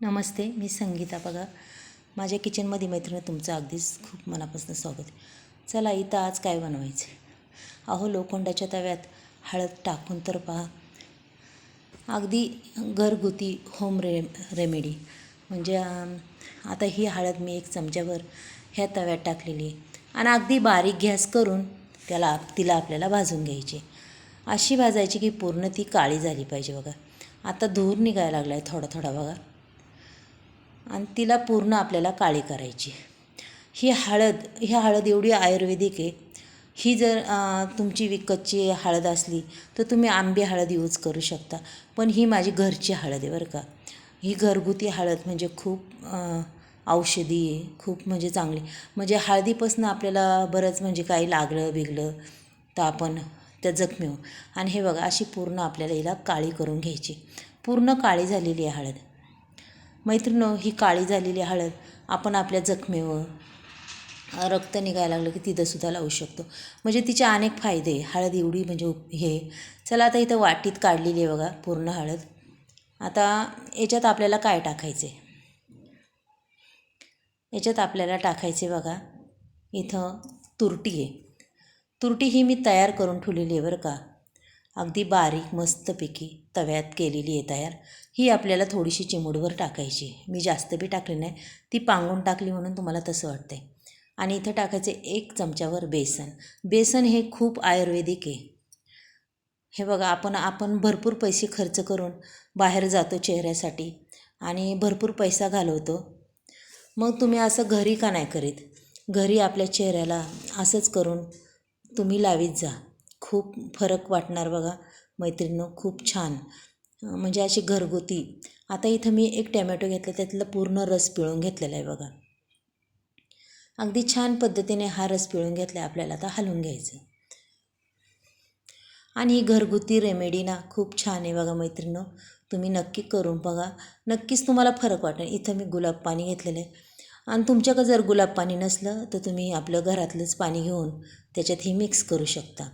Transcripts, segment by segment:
नमस्ते मी संगीता बघा. माझ्या किचनमध्ये मैत्रिणी तुमचं अगदीच खूप मनापासून स्वागत. चला इथं आज काय बनवायचं? अहो लोखंडाच्या तव्यात हळद टाकून तर पहा. अगदी घरगुती होम रे रेमेडी म्हणजे आता ही हळद मी एक चमच्यावर ह्या तव्यात टाकलेली आहे. आणि अगदी बारीक गॅस करून त्याला तिला आपल्याला भाजून घ्यायची. अशी भाजायची की पूर्ण ती काळी झाली पाहिजे बघा. आता धूर निघायला लागला आहे थोडा थोडा बघा. आणि तिला पूर्ण आपल्याला काळी करायची ही हळद ही हळद एवढी आयुर्वेदिक आहे. ही जर तुमची विकतची हळद असली तर तुम्ही आंबे हळद यूज करू शकता. पण ही माझी घरची हळद आहे बरं का. ही घरगुती हळद म्हणजे खूप औषधी आहे. खूप म्हणजे चांगली. म्हणजे हळदीपासून आपल्याला बरंच म्हणजे काही लागलं बिगलं तर आपण त्या जखमी होऊ आणि हे बघा अशी पूर्ण आपल्याला हिला काळी करून घ्यायची. पूर्ण काळी झालेली आहे हळद. मैत्रिणो ही काळी झालेली हळद आपण आपल्या जखमेवर रक्त निघायला लागलं की तिथंसुद्धा लावू शकतो. म्हणजे तिचे अनेक फायदे. हळद एवढी म्हणजे हे. चला आता इथं वाटीत काढलेली आहे बघा पूर्ण हळद. आता याच्यात आपल्याला काय टाकायचं? आहे याच्यात आपल्याला टाकायचे बघा इथं तुरटी आहे. तुरटी ही मी तयार करून ठेवलेली आहे बरं का. अगदी बारीक मस्तपैकी तव्यात केलेली आहे तयार. ही आपल्याला थोडीशी चिमूडभर टाकायची मी जास्त बी टाकली नाही. ती पांगून टाकली म्हणून तुम्हाला तसं वाटतं आहे आणि इथं टाकायचं एक चमच्यावर बेसन. बेसन हे खूप आयुर्वेदिक आहे. हे बघा आपण आपण भरपूर पैसे खर्च करून बाहेर जातो चेहऱ्यासाठी आणि भरपूर पैसा घालवतो. मग तुम्ही असं घरी का नाही करीत? घरी आपल्या चेहऱ्याला असंच करून तुम्ही लावीत जा. खूप फरक वाटणार बघा. मैत्रिणीनं खूप छान. म्हणजे अशी घरगुती. आता इथं मी एक टॅमॅटो घेतला त्यातलं पूर्ण रस पिळून घेतलेला आहे बघा. अगदी छान पद्धतीने हा रस पिळून घेतला आहे आपल्याला. आता हलवून घ्यायचं. आणि ही घरगुती रेमेडी ना खूप छान आहे बघा मैत्रिणं तुम्ही नक्की करून बघा. नक्कीच तुम्हाला फरक वाटेल. इथं मी गुलाब पाणी घेतलेलं आहे. आणि तुमच्याकडे जर गुलाब पाणी नसलं तर तुम्ही आपलं घरातलंच पाणी घेऊन त्याच्यात ही मिक्स करू शकता.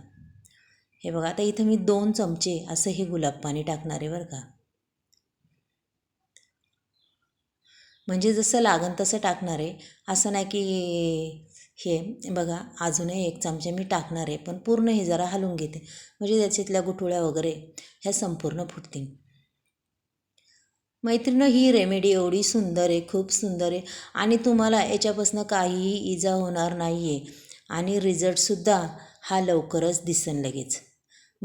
हे बघा आता इथं मी दोन चमचे असं हे गुलाब पाणी टाकणार आहे बरं का. म्हणजे जसं लागन तसं टाकणार आहे. असं नाही की हे बघा अजूनही एक चमचे मी टाकणार आहे पण पूर्ण हे जरा हलवून घेते. म्हणजे त्याच्यातल्या गुठुळ्या वगैरे ह्या संपूर्ण फुटतील. मैत्रिणं ही रेमेडी एवढी सुंदर आहे खूप सुंदर आहे. आणि तुम्हाला याच्यापासून काहीही इजा होणार नाही आहे आणि रिझल्टसुद्धा हा लवकरच दिसन लगेच.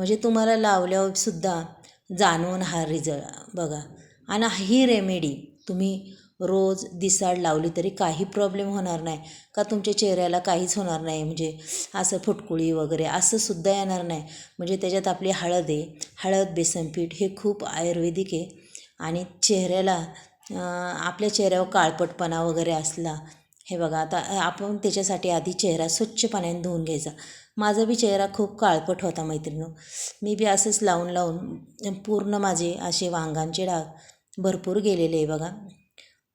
म्हणजे तुम्हाला लावल्यावरसुद्धा जाणवून हा रिझल्ट बघा. आणि ही रेमेडी तुम्ही रोज दिसाड लावली तरी काही प्रॉब्लेम होणार नाही. का तुमच्या चेहऱ्याला काहीच होणार नाही. म्हणजे असं फुटकुळी वगैरे असं सुद्धा येणार नाही. म्हणजे त्याच्यात आपली हळद आहे. हळद बेसनपीठ हे खूप आयुर्वेदिक आहे. आणि चेहऱ्याला आपल्या चेहऱ्यावर काळपटपणा वगैरे असला हे बघा आता आपण त्याच्यासाठी आधी चेहरा स्वच्छ पाण्याने धुवून घ्यायचा. माझा बी चेहरा खूप काळपट होता मैत्रिणी मी बी असंच लावून लावून पूर्ण माझे असे वांगांचे डाग भरपूर गेलेले आहे बघा.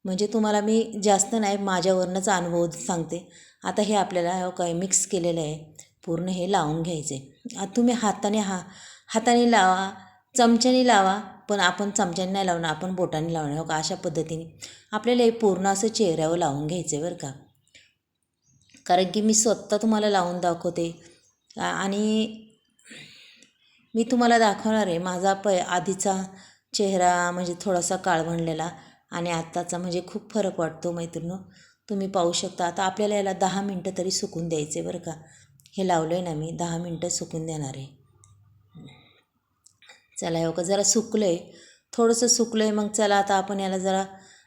म्हणजे तुम्हाला मी जास्त नाही माझ्यावरनंच अनुभव सांगते. आता हे आपल्याला हो काय मिक्स केलेलं आहे. पूर्ण हे लावून घ्यायचे आहे तुम्ही हाताने हा हाताने लावा चमच्याने लावा पण आपण चमच्याने नाही लावणार आपण बोटाने लावणार हो का? अशा पद्धतीने. आपल्याला हे पूर्ण असं चेहऱ्यावर लावून घ्यायचं आहे बरं का. कारण की मी स्वतः तुम्हाला लावून दाखवते. आणि मी तुम्हाला दाखवणार आहे माझा प आधीचा चेहरा म्हणजे थोडासा काळवंडलेला आणि आत्ताचा म्हणजे खूप फरक वाटतो मैत्रिणो तुम्ही पाहू शकता आता आपल्याला याला दहा मिनटं तरी सुकून द्यायचे बरं का. हे लावलं आहे ना मी दहा मिनटं सुकून देणार आहे. चला हे का जरा सुकलं आहे थोडंसं सुकलं आहे मग चला आता आपण याला जरा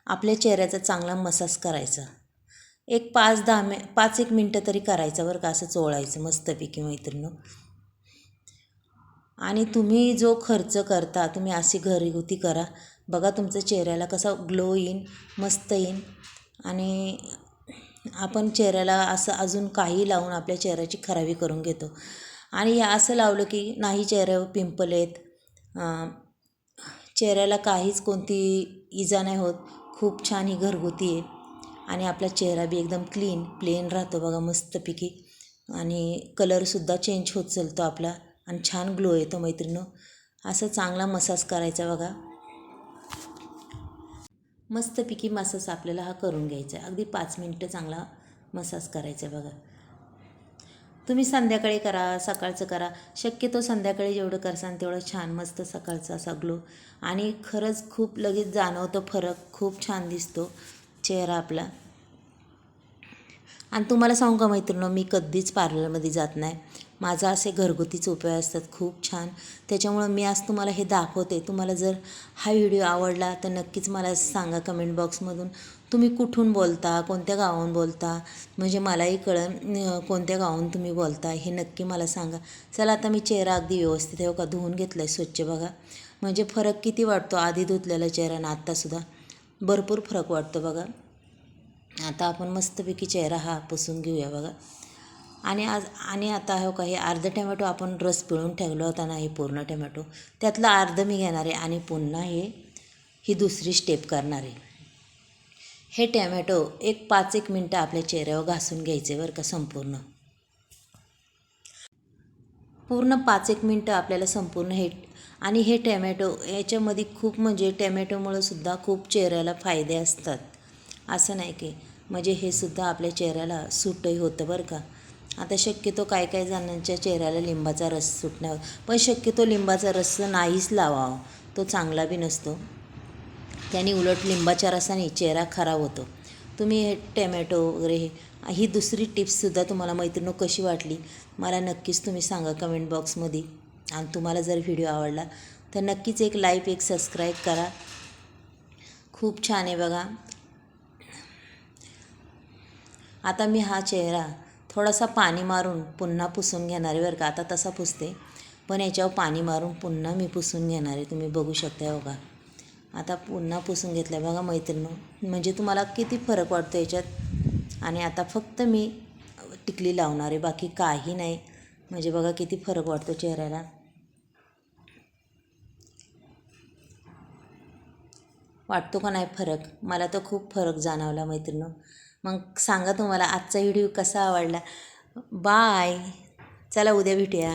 आपल्या चेहऱ्याचा चांगला मसाज करायचा. एक पाच दहा मि पाच एक मिनटं तरी करायचं बरं का असं चोळायचं मस्तपैकी मैत्रिणी आणि तुम्ही जो खर्च करता तुम्ही अशी घरगुती करा. बघा तुमच्या चेहऱ्याला कसा ग्लो येईन मस्त येईन. आणि आपण चेहऱ्याला असं अजून काही लावून आपल्या चेहऱ्याची खराबी करून घेतो. आणि असं लावलं की नाही चेहऱ्यावर पिंपल आहेत चेहऱ्याला काहीच कोणती इजा नाही होत. खूप छान ही घरगुती आहे. आणि आपला चेहरा बी एकदम क्लीन प्लेन राहतो बघा मस्तपैकी. आणि कलरसुद्धा चेंज होत चालतो आपला. आणि छान ग्लो येतो मैत्रिणं असं चांगला मसाज करायचा बघा. मस्तपैकी मसाज आपल्याला हा करून घ्यायचा. आहे अगदी पाच मिनटं चांगला मसाज करायचा आहे बघा. तुम्ही संध्याकाळी करा सकाळचं करा. शक्यतो संध्याकाळी जेवढं करसान तेवढं छान मस्त सकाळचा असा ग्लो. आणि खरंच खूप लगेच जाणवतो फरक. खूप छान दिसतो चेहरा आपला. आणि तुम्हाला सांगू का मैत्रिणी मी कधीच पार्लरमध्ये जात नाही. माझा असे घरगुतीच उपाय असतात खूप छान. त्याच्यामुळं मी आज तुम्हाला हे दाखवते. तुम्हाला जर हा व्हिडिओ आवडला तर नक्कीच मला सांगा कमेंट बॉक्समधून. तुम्ही कुठून बोलता कोणत्या गावाहून बोलता? म्हणजे मलाही कळन कोणत्या गावाहून तुम्ही बोलता हे नक्की मला सांगा. चला आता मी चेहरा अगदी व्यवस्थित आहे का धुवून घेतला आहे स्वच्छ बघा. म्हणजे फरक किती वाटतो? आधी धुतलेला चेहरा ना आत्तासुद्धा भरपूर फरक वाटतो बघा. आता आपण मस्तपैकी चेहरा हा पुसून घेऊया बघा. आणि आज आणि आता हो का हे अर्ध टमॅटो आपण रस पिळून ठेवला होता ना हे पूर्ण टमॅटो. त्यातलं अर्ध मी घेणार आहे आणि पुन्हा हे ही दुसरी स्टेप करणार आहे. हे टॅमॅटो एक पाच एक मिनटं आपल्या चेहऱ्यावर घासून घ्यायचे बरं का संपूर्ण. पूर्ण पाच एक मिनटं आपल्याला संपूर्ण हे आणि हे टॅमॅटो याच्यामध्ये खूप म्हणजे टॅमॅटोमुळं सुद्धा खूप चेहऱ्याला फायदे असतात. असं नाही की म्हणजे हे सुद्धा आपल्या चेहऱ्याला सुटही होतं बरं का. आता शक्यतो काय काय जणांच्या चेहऱ्याला लिंबाचा रस सुटण्यावर पण शक्यतो लिंबाचा रस नाहीच लावावा तो चांगला बी नसतो. त्याने उलट लिंबाच्या रसाने चेहरा खराब होतो. तुम्ही हे टॅमॅटो वगैरे हे ही दुसरी टिप्ससुद्धा तुम्हाला मैत्रिणी कशी वाटली? मला नक्कीच तुम्ही सांगा कमेंट बॉक्समध्ये आणि तुम्हाला जर व्हिडिओ आवडला तर नक्कीच एक लाईक एक सबस्क्राईब करा. खूप छान आहे बघा. आता मी हा चेहरा थोडासा पाणी मारून पुन्हा पुसून घेणार आहे बरं का. आता तसा पुसते. पण याच्यावर पाणी मारून पुन्हा मी पुसून घेणार आहे. तुम्ही बघू शकता बघा. आता पुन्हा पुसून घेतलं बघा मैत्रिणी म्हणजे तुम्हाला किती फरक वाटतो याच्यात? आणि आता फक्त मी टिकली लावणार आहे बाकी काही नाही. म्हणजे बघा किती फरक वाटतो चेहऱ्याला. वाटतो का नाही फरक? मला तर खूप फरक जाणवला मैत्रिणी मग सांगा तुम्हाला आजचा व्हिडिओ कसा आवडला? बाय. चला उद्या भेटूया.